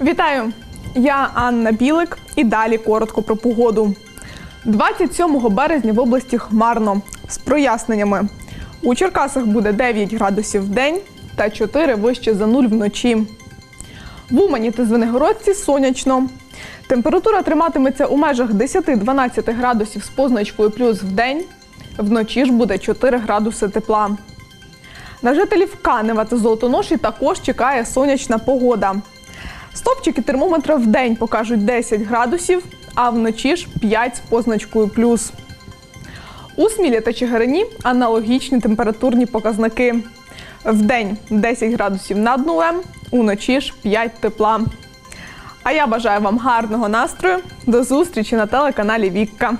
Вітаю! Я Анна Білик і далі коротко про погоду. 27 березня в області хмарно з проясненнями. У Черкасах буде 9 градусів в день та 4 вище за нуль вночі. В Умані та Звенигородці сонячно. Температура триматиметься у межах 10-12 градусів з позначкою плюс в день. Вночі ж буде 4 градуси тепла. На жителів Канева та Золотоноші також чекає сонячна погода. Стопчики термометра в день покажуть 10 градусів, а вночі ж 5 з позначкою плюс. У Смілі та Чигирині аналогічні температурні показники. В день 10 градусів над нулем, уночі ж 5 тепла. А я бажаю вам гарного настрою. До зустрічі на телеканалі Вікка.